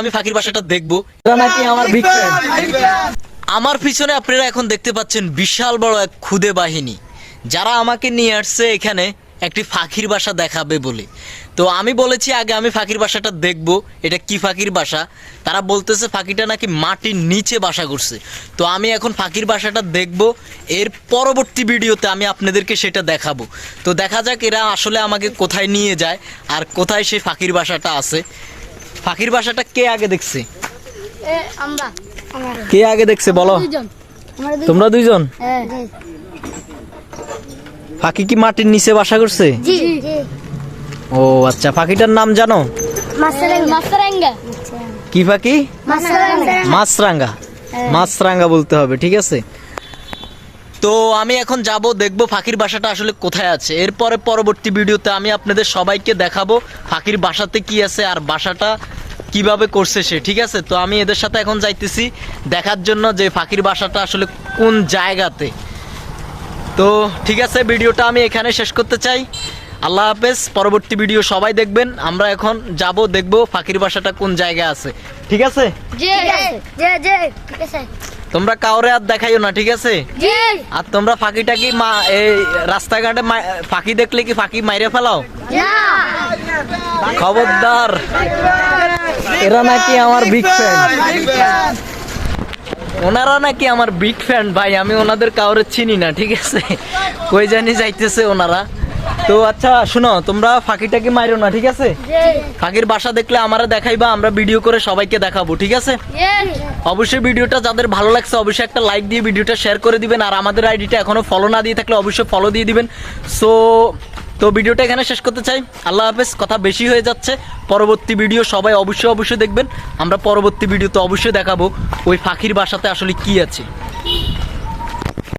আমি ফাঁকির বাসাটা দেখব। নাকি আমার আমার পিছনে আপনারা এখন দেখতে পাচ্ছেন বিশাল বড় এক খুদে বাহিনী। যারা আমাকে নিয়ে আসছে এখানে একটি ফাঁকির বাসা দেখাবে বলে। তো আমি বলেছি আগে আমি ফাঁকির বাসাটা দেখব এটা কি ফাঁকির বাসা? তারা বলতেছে ফাঁকিটা নাকি মাটির নিচে বাসা করছে। তো আমি এখন ফাঁকির বাসাটা দেখব এর পরবর্তী ভিডিওতে আমি আপনাদেরকে সেটা দেখাবো। তো দেখা যাক এরা আসলে আমাকে কোথায় নিয়ে যায় আর কোথায় সেই ফাঁকির বাসাটা আছে। ফাঁকির বাসাটা কে আগে দেখছে? কে আগে দেখছে বলো। তোমরা দুইজন? হ্যাঁ। পাখি কি মাটির নিচে বাসা করছে? ও আচ্ছা। পাখিটার নাম জানো? কি পাখি? মাছরাঙ্গা। মাছরাঙ্গা। মাছরাঙ্গা বলতে হবে ঠিক আছে? তো আমি এখন যাব দেখব ফাঁকির বাসাটা আসলে কোথায় আছে। এরপরে পরবর্তী ভিডিওতে আমি আপনাদের সবাইকে দেখাবো ফাঁকির বাসাতে কি আছে আর বাসাটা কীভাবে করছে সে ঠিক আছে? তো আমি এদের সাথে এখন যাইতেছি দেখার জন্য যে ফাঁকির বাসাটা আসলে কোন জায়গাতে। তো ঠিক আছে ভিডিওটা আমি এখানে শেষ করতে চাই। আল্লাহ হাফেজ পরবর্তী ভিডিও সবাই দেখবেন। আমরা এখন যাব দেখব ফাঁকির বাসাটা কোন জায়গায় আছে। ঠিক আছে? জি জি জি ঠিক আছে। তোমরা কাউরে আর দেখাইও না ঠিক আছে? আর তোমরা ফাঁকিটা কি মা এই রাস্তাঘাটে মা- ফাঁকি দেখলে কি ফাঁকি মাইরে ফেলাও? খবরদার। এরা নাকি আমার বিগ ফ্যান ওনারা নাকি আমার বিগ ফ্যান ভাই। আমি ওনাদের কাউরে চিনি না, ঠিক আছে? কই জানি যাইতেছে ওনারা। তো আচ্ছা শুনো, তোমরা ফাঁকিটাকে মাইরো না, ঠিক আছে? ফাঁকির বাসা দেখলে আমারা দেখাইবা, আমরা ভিডিও করে সবাইকে দেখাবো, ঠিক আছে? অবশ্যই ভিডিওটা যাদের ভালো লাগছে, অবশ্যই একটা লাইক দিয়ে ভিডিওটা শেয়ার করে দিবেন, আর আমাদের আইডিটা এখনও ফলো না দিয়ে থাকলে অবশ্যই ফলো দিয়ে দিবেন। সো তো ভিডিওটা এখানে শেষ করতে চাই। আল্লাহ হাফেজ, কথা বেশি হয়ে যাচ্ছে। পরবর্তী ভিডিও সবাই অবশ্যই অবশ্যই দেখবেন। আমরা পরবর্তী ভিডিও তো অবশ্যই দেখাবো। ওই ফাঁকির বাসাতে আসলে কি আছে?